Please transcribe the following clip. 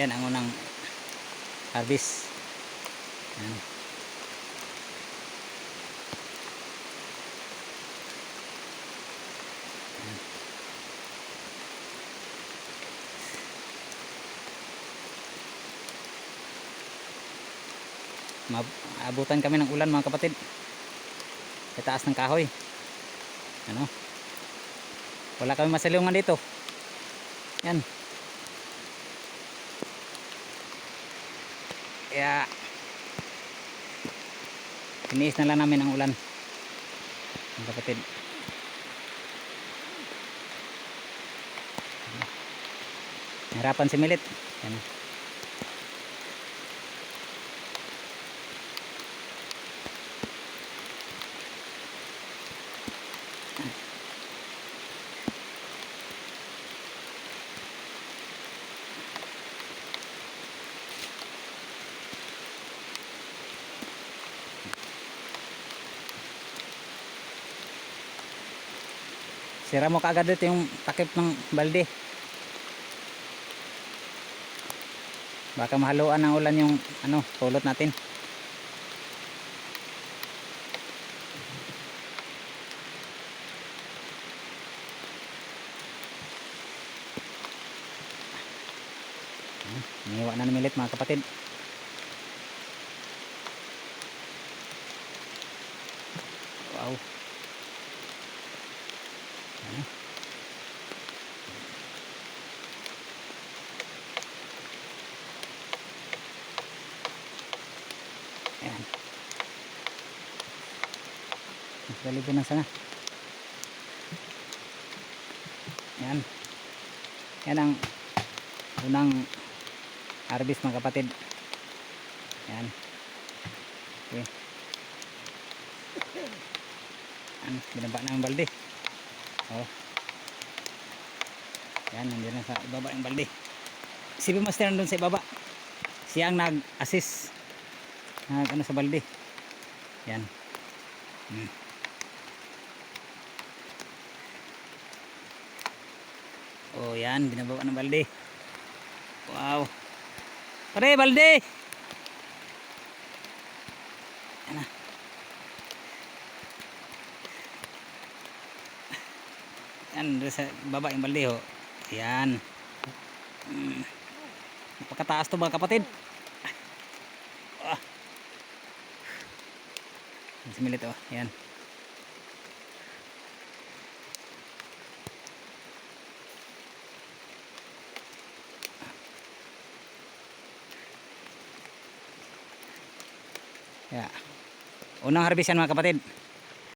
Yan ang unang harvest. Yan. Maabutan kami ng ulan mga kapatid. Sa taas ng kahoy. Ano? Wala kami masalungan dito. Yan. Kaya Iniis na lang namin ang ulan. Mga kapatid. Nahirapan si Milit. Yan. Sira mo kaagad dito yung takip ng balde. Baka mahaluan ng ulan yung ano, pulot natin. Ano, Iniwa na namilit mga kapatid. Wow. Ayan. Galibo ng sanga. Ayan. Yan ang unang harvest mga kapatid. Ayan. Okay. Ayan, binaba na ang balde. Oh. Yan, nandiyan na sa ibaba yung balde. Si Master nandun sa ibaba. Siya ang nag-assist. Nag ano sa balde. Yan. Hmm. Oh, yan, binababa ng balde. Wow. Pare, balde. Yan na. Yan, sa baba yung balde ho. Mm. Napakataas to mga kapatid. Ah. Yan si Milit oh. Yan. Yeah. Unang harvest yan mga kapatid.